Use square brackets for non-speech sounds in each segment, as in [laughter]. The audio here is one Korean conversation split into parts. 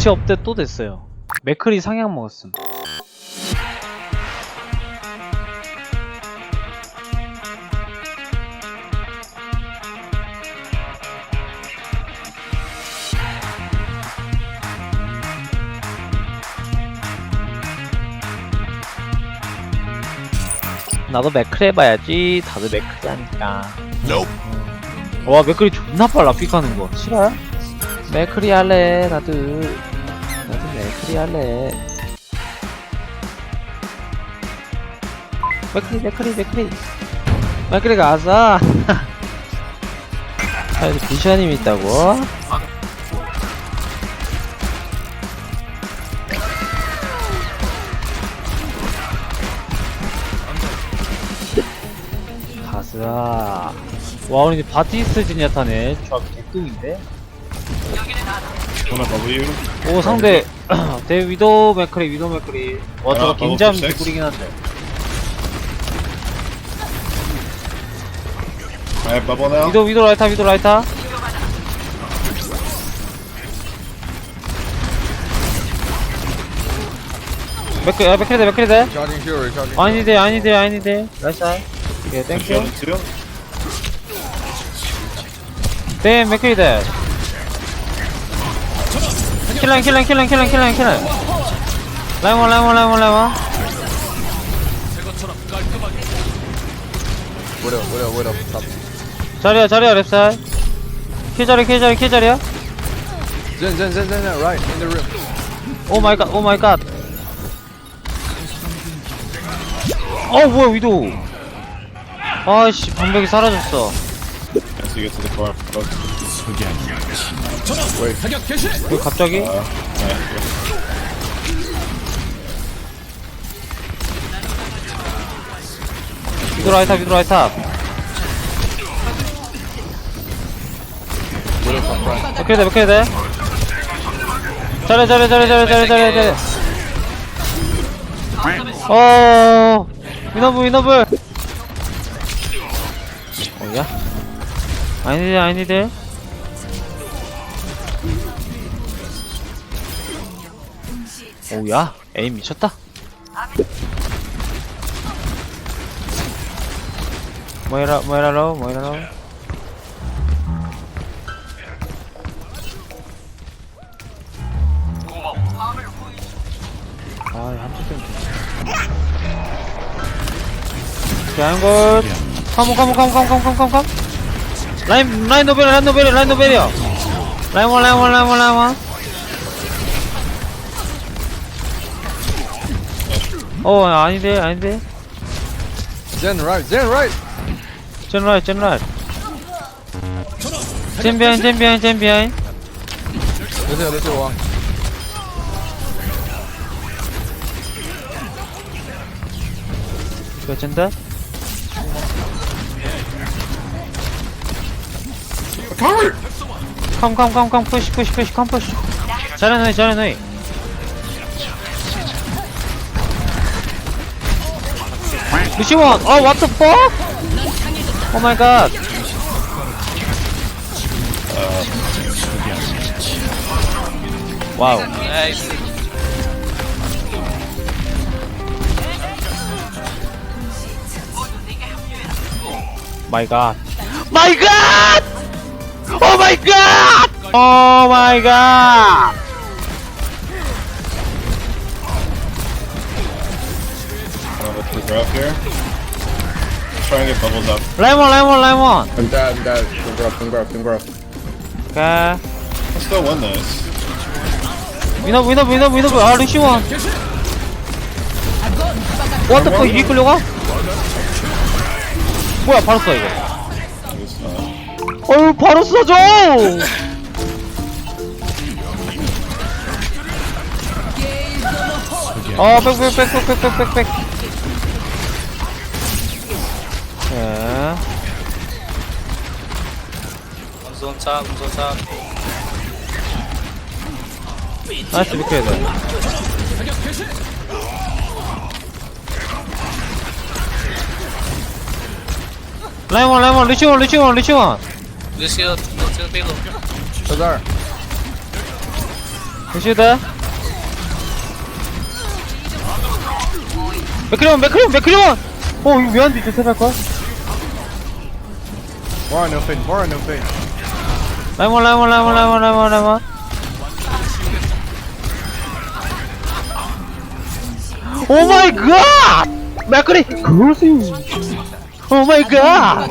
망치 업데 또 됐어요. 맥클이 상향 먹었음. 나도 맥클 해봐야지. 다들 맥클이 하니까. 와 맥클이 존나 빨라 픽하는 거 싫어요? 맥클이 할래 나도 나도 맥클이 할래? 맥클이 맥클이 맥클이 맥클이가 아싸 아 여기 비샤님이 있다고? 가스아 와 오늘 바티스트 진야타네. 조합 개뚱인데 Wanna W? 오 상대. [clears throat] 대 위도 맥크리 위도 맥크리. 와 저거 아, 긴장. 개꿀이긴 한데. bubble now. 위도 위도 라이타 위도 라이타 맥크 야 맥크리 대 맥크리 대 아니 돼 아니 돼 아니 돼. 라이사 예 땡큐. 네 맥크리 대 킬라인 킬라인 킬라인 킬라인 킬라인 라이몬 라이몬 라이몬 라이몬 Widow, widow, widow. Top. 자리야 자리야 랩살 킬자리 킬자리 킬자리야 Zen, Zen, Zen, Zen, right, in the room. 오 마이 갓, 오 마이 갓. 어, 뭐야, 위도. 아이씨, 방벽이 사라졌어. As you get to the core. 왜 갑자기? Uh, yeah. 위도 라이탑, 위도 라이탑. Widow top right. 몇 킬에 돼, 몇 킬에 돼? 잘해, 잘해, 잘해, 잘해, 잘해, 잘해, 잘해. 어, 위너블, 위너블. 어야? 아니들, 아니들. 오야, 에임 미쳤다. 아, 한쪽 때문에. 오케이, 굿. 컴온, 컴온, 컴온, 컴온, 컴온, 컴온, 컴온. 라인, 라인 노벨, 라인 노벨, 라인 노벨이요. 라인 원, 라인 원, 라인 원, 라인 원. 어, 아닌데, 아닌데. 젠 라이트, 젠 라이트. 젠 비하인, 젠 비하인, 젠 비하인. Let's go, let's go. 이거 젠다? 컴, 컴, 컴, 컴, 푸시, 푸시, 푸시, 컴, 푸시. 잘해, 너희, 잘해, 너희. 루시원! 어, what the fuck? 오 마이 갓. 와우. 마이 갓. 마이 갓! 오 마이 갓! 오 마이 갓! For growth here? Try and get bubbles up. 레몬, 레몬, 레몬. I'm dead, I'm dead. Don't grow up, don't grow up, don't grow up. 오케이. Let's still win this. 위너브, 위너브, 위너브, 위너브. 아, 루시원. 워터퍼 이리 끌려가? 뭐야, 바로 써, 이거. It's not. 어휴, 바로 써줘! 어, 백, 백, 백, 백, 백, 백, 백, 운전차 운전차. 아, 나이스 비켜야 돼. 라이원 라이원 리치원 리치원 리치원. 루시오 저절. 루시오다. 맥크리온 맥크리온 맥크리온! 어 이거 왜안 뒤져 세발 거야? Warren, no fade. Warren, no fade. 라이몬 라이몬 라이몬 라이몬 라이몬 라이몬 오 마이 갓 맥크리! 그러세요. 오 마이 갓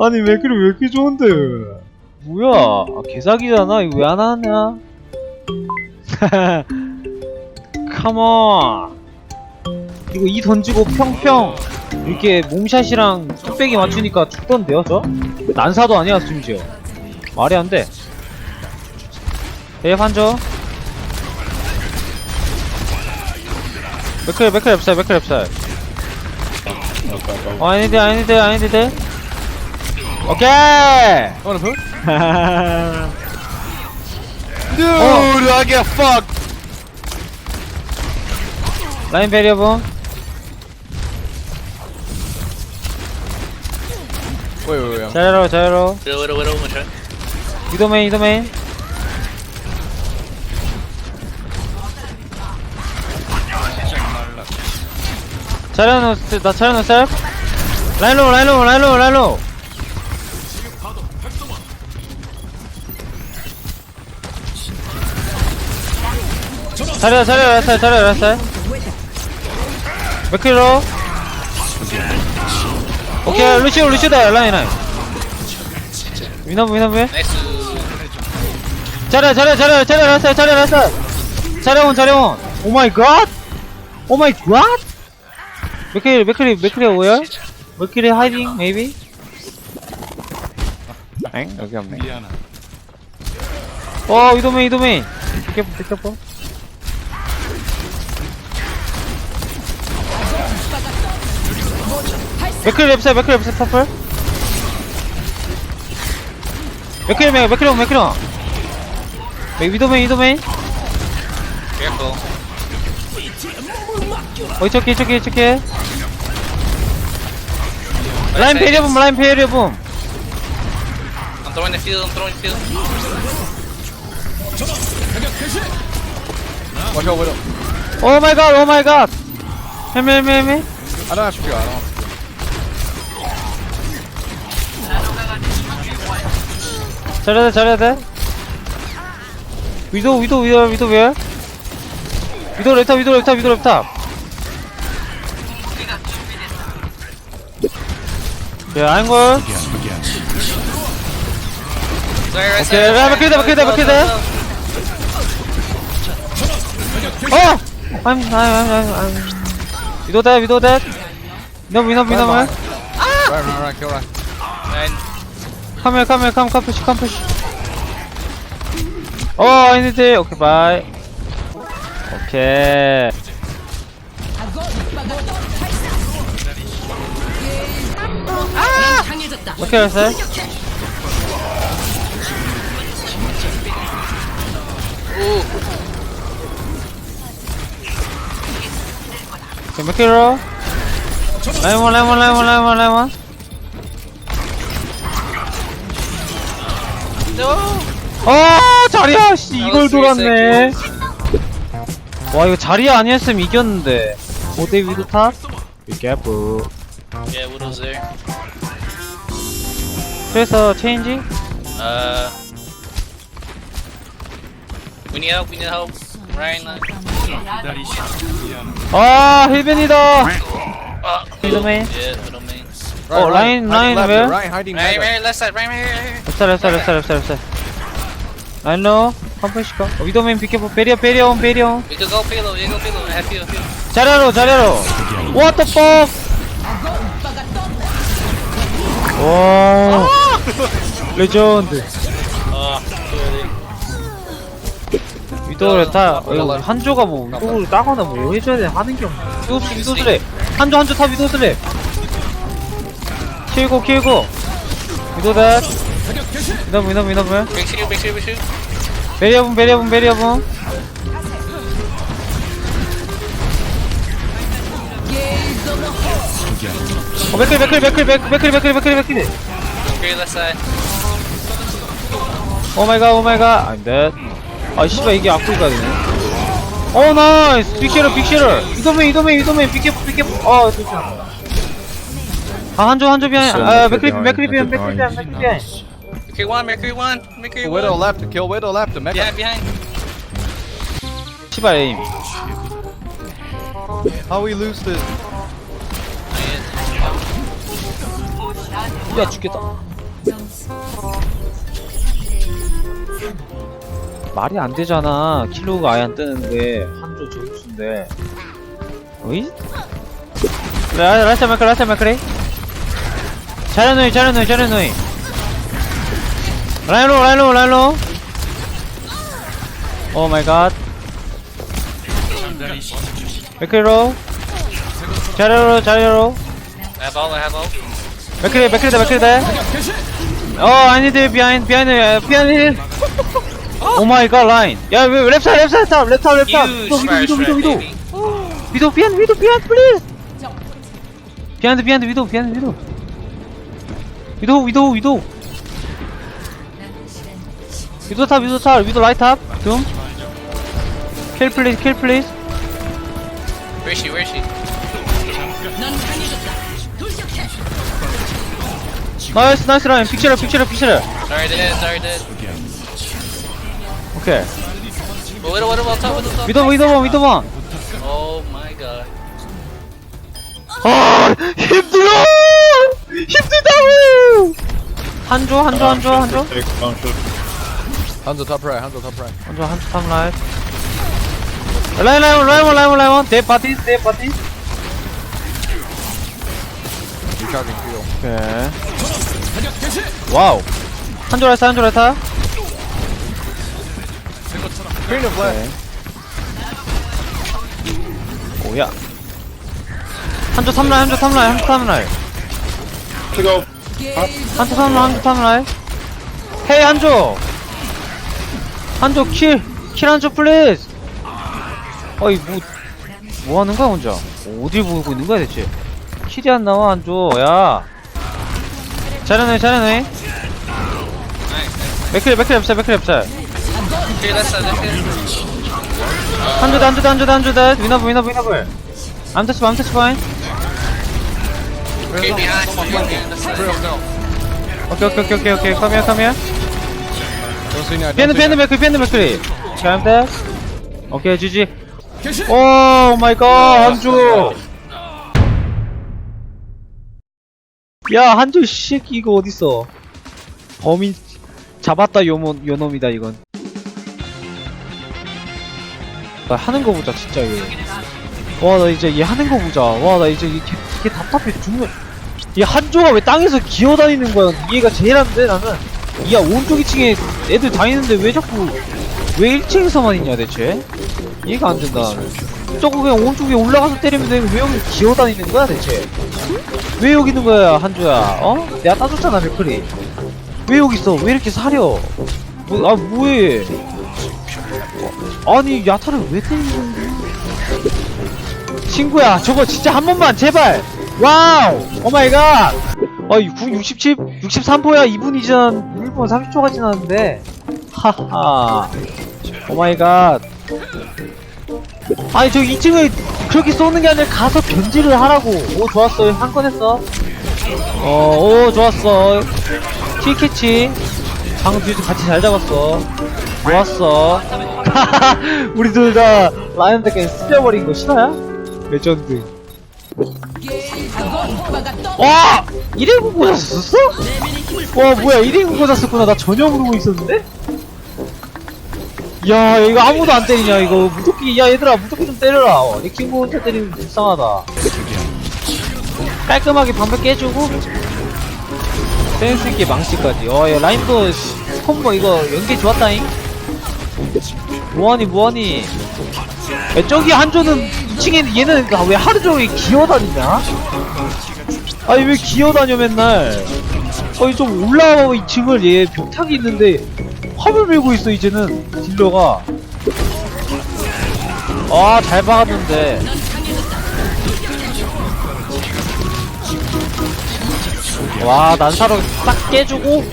아니 맥크리 왜 이렇게 좋은데? 뭐야? 아, 개사기잖아. 이거 왜 안 하냐? [laughs] 컴온 이거 이 던지고 평평 이렇게 몸샷이랑 뚝배기 맞추니까 죽던데요 저? 난사도 아니야 심지어 말이 안 돼. AF 한조. 맥클, 맥클 앱살, 맥클 앱살. 어, 아닌데, 아닌데, 아닌데. 오케이! 어느 분? Dude, I get fucked! 라인 베리어 봄. 왜왜왜 자유로 자유로워. 위로 위로 위로 오면 이도메인 이도메인. 차려놓 나 차려놓 셀? 라인로 라인로 라인로 라인로. 차려 차려 라스탈 차려 라스탈 맥크로? 오케이 루시오 루시오다 라인 라인. 위너브 위너브. Nice. 잘해 잘해 잘해 잘해 잘해 잘해 잘해 잘해온 잘해온 오 마이 갓! 오 마이 갓! 맥크리 맥크리 맥크리 오열? 맥크리 하이딩 maybe? 엥? 여기 없네 어 이도메인 이도메인 비켜보 비켜보 맥크리 랩사 맥크리 랩사 퍼플 맥크리 맥 맥크리 맥크리 맥 위도메인 위도메인 Careful. 어 이쪽에 이쪽에 이쪽에 라인 페리어봄 라인 페리어봄 I'm throwing the field, I'm throwing the field. Watch out, Widow. 오 마이 갓, 오 마이 갓. to go, I don't have to 잘해야 돼, 잘해야 돼. 위도, 위도, 위도, 위도, 왜? 위도 랩탑, 위도 랩탑, 위도 랩탑. 네, 아인걸. Sorry, right 오케이. 야, 막히다, 막히다, 막히다. 어! I'm, I'm, I'm, I'm, I'm. 위도 대, 위도 대. 위너, 위너, 위너, 말. Right, right, right, kill right. Nine. 카멜 카멜 캄 캄푸시 캄푸시 어 인디티 오케이 바이 오케이 아! 오케이 했어요? 오케이 몇 킬로? 레몬 레몬 레몬 레몬 레몬 오! 오! 자리야 씨 이걸 돌았네 와 이거 자리야 아니었으면 이겼는데 5대 위도 탑? 비케프 Yeah, Widow's there. 그래서 체인지? Uh. We need help, we need help. Ryan, uh, 아 힐벤이다 uh, 이놈의 yeah, middle main. Right, Oh, right. line- Hiding line left, where? Right, hiding Right, left. right, left side, right, right, right. 랩살 랩살 랩살 랩살 랩살 I know. 한 번씩 가. 어, 위더맨 비켜봐. 베리어, 베리어, 베리어. You can go pillow, you go pillow, happy, happy. 잘하러, 잘하러. What the fuck? 와. 레전드. 아, 위도를 타. 한조가 뭐 위도를 따거나 뭐 해줘야 돼 하는 게 없네. 이거 위도드래. 한조 한조 타 위도드래. 킬고 킬고. 위도드. Big shield, big shield, big shield. 베리어분 베리어분 베리어분 어 맥클 맥클 맥클 맥클 맥클 맥클 맥클. 맥클 Okay, left side. 오 마이 갓, 오 마이 갓. I'm dead. 아 씨발 이게 악플가 되네. 어 나이스. 빅쉐럴 빅쉐럴. 이도맨 이도맨 이도맨. 빅캡 빅캡 어 좋다 아 한조 한조 비하인 아 맥크리 비하인 맥크리 비 Mercury one, Mercury one, Mercury Widow one. left, kill Widow left, mecha. Behind, behind. 씨발 에임 How we lose this? 야 죽겠다 말이 안 되잖아 킬로가 아예 안 뜨는데 한조 저격수인데 어이? 라, 라스트 마크리 라스트 마크리 잘해놓이 잘해놓이 잘해놓이 라이로 라이로 라이로. 오 마이 갓. 맥크리로. I have all. 맥크리 맥크리다 맥크리다 어 아니들 비하인 비하인 비하인 오 마이 갓 라인. 야왜 랩사 랩사 랩사 랩사 랩사. Huge 위도 위도 위도 위도. 위도. 비하인드 위도 비하인드 플리즈 비하인드 비하인드 위도 비하인드 위도. 위도 위도 위도 위도 탑 위도 탑 위도 라이트 탑둠 킬 플리즈 킬 플리즈 Where is she? Where is she? 나이스 나이스 라인 Sorry, dead, sorry, dead. 오케이 But what, what about top? What about top? 위도 위도 위도 원 Oh my god. 아 힘들어 힘들다고 한조 한조 한조 한조 Take some shit. Hanzo top right, Hanzo top right. 한조 한조 탑 라인 라인 라인 라인 라인 라인 대 파티 대 파티 Recharging kill. 오케이 와우 한조 라이트 한조 Queen of left. 오야 한조 3라인 한조 3라인 한조 3라인 To go. 한조 3라인 한조 3라인 헤이 한조 한조 킬 킬 한조 플리즈 어이 뭐 뭐하는 거야 혼자? 어딜 보고 있는 거야 대체? 킬이 안 나와 한조. 야. 잘하네 잘하네. Nice, nice. 맥크리 맥크리 랩살 맥크리 랩살. Okay, let's uh, let's hit. 한조 한조 한조 한조 대 위너블 위너블 위너블 암터치 암터치 파인. 오케이 오케이 오케이 오케이 오케이. 컴이야 컴이야 See now. 피엔드 피엔드 맥크리 피엔드 맥크리. 잘한다 오케이 지지. 오 마이 갓 한조 야 한조 씨 이거 어딨어? 범인 잡았다 요놈 요놈이다 이건. 나 하는 거 보자 진짜 얘. 와 나 이제 얘 하는 거 보자. 와 나 이제 이게, 이게 답답해 죽는. 얘 한조가 왜 땅에서 기어다니는 거야? 이해가 제일 안돼 나는 야 오른쪽 2층에 애들 다니는데 왜 자꾸 왜 1층에서만 있냐 대체? 이해가 안 된다. 저거 그냥 오른쪽에 올라가서 때리면 되고 왜 여기 기어다니는 거야 대체? 왜 여기 있는 거야 한조야? 어? 내가 따줬잖아 맥클이. 왜 여기 있어? 왜 이렇게 사려? 뭐, 아 뭐해? 어, 아니 야타를 왜 때리는 친구야 저거 진짜 한 번만 제발! 와우! 오마이갓! 아이 9 67 63포야? 2분 이전 1 분 30초가 지났는데. 하하. 오마이갓. 아니 저 2층을 그렇게 쏘는 게 아니라 가서 견지를 하라고. 오 좋았어 한 건 했어. 어오 좋았어. 킬캐치. 방금 뒤에서 같이 잘 잡았어. 좋았어. [laughs] 우리 둘 다 라이언 때까지 쓸려버린 거 싫어요? 레전드. 와! 1인국 고자 썼어? 와 뭐야 1인국 고자 썼구나. 나 전혀 모르고 있었는데? 야 이거 아무도 안 때리냐 이거. 무조건 야 얘들아 무조건 좀 때려라. 어, 혼자 때리면 불쌍하다. 깔끔하게 방패 깨주고. 센스 있게 망치까지. 어야 라인도 콤보 이거 연계 좋았다잉. 뭐하니 뭐하니. 야, 저기 한조는 2층에 얘는 왜 하루 종일 기어다니냐? 아니 왜 기어다녀 맨날 아니 좀 올라와 2층을 얘 벽타기 있는데 화물 밀고 있어 이제는 딜러가 아 잘 박았는데 와 난사로 딱 깨주고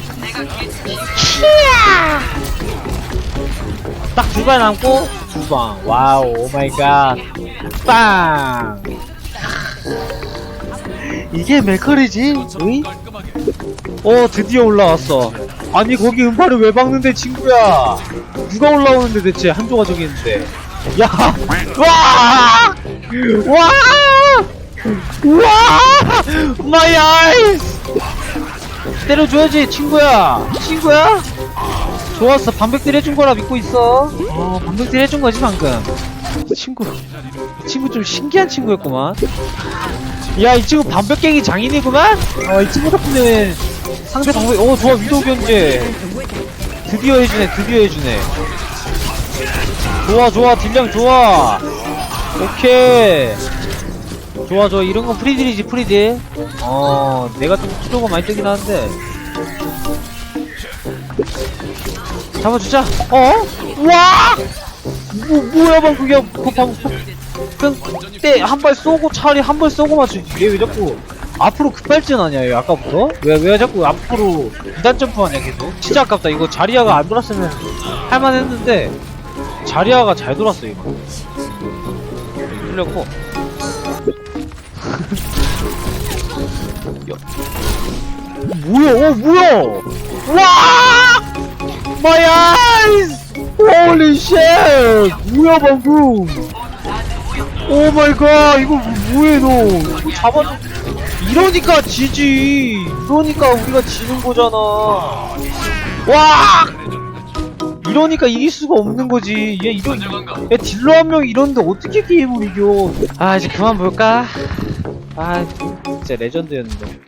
딱 두 발 남고 두 방. 와우, 오 마이 갓. 빵! 이게 맥커리지? 으이? 어, 드디어 올라왔어. 아니, 거기 음파를 왜 박는데, 친구야? 누가 올라오는데, 대체? 한조가 저기 있는데. 야! 와! 와! 와! 마이 아이스! 때려줘야지, 친구야! 친구야? 좋았어, 반백들 해준 거라 믿고 있어. 어, 반백들 해준 거지, 방금. 친구. 이 친구 좀 신기한 친구였구만. 야, 이 친구 반백갱이 장인이구만? 어, 이 친구 덕분에 상대 방백, 어, 좋아, 위도 견제. 드디어 해주네, 드디어 해주네. 좋아, 좋아, 딜량 좋아. 오케이. 좋아, 좋아, 이런 건 프리딜이지, 프리딜. 어, 내가 좀 수도가 많이 뜨긴 하는데. 잡아주자. 어? 와! 뭐, 뭐야, 방, 그게, 그 방, 그냥, 때, 한 발 쏘고, 차라리 한 발 쏘고 맞추지. 얘왜 자꾸, 앞으로 급발진하냐, 얘, 아까부터? 왜, 왜 자꾸 앞으로, 이단 점프하냐, 계속? 진짜 아깝다. 이거 자리아가 안 돌았으면 할만했는데, 자리아가 잘 돌았어, 이거. 풀렸고. 야. [laughs] 뭐야, 어, 뭐야! 와! 마이 아이스! 홀리 쉣! 뭐야 방금! 오 마이 갓! 이거 뭐해 너! 이거 잡았... 이러니까 지지! 이러니까 우리가 지는 거잖아! 와! 이러니까 이길 수가 없는 거지. 얘 이런, 얘 딜러 한 명 이러는데 어떻게 게임을 이겨? 아 이제 그만 볼까? 아 진짜 레전드였는데.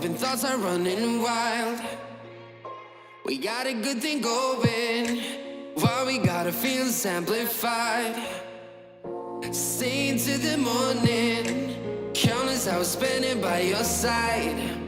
Pumping, thoughts are running wild. We got a good thing going. Why we gotta feel amplified. Stay into the morning. Countless hours spending by your side.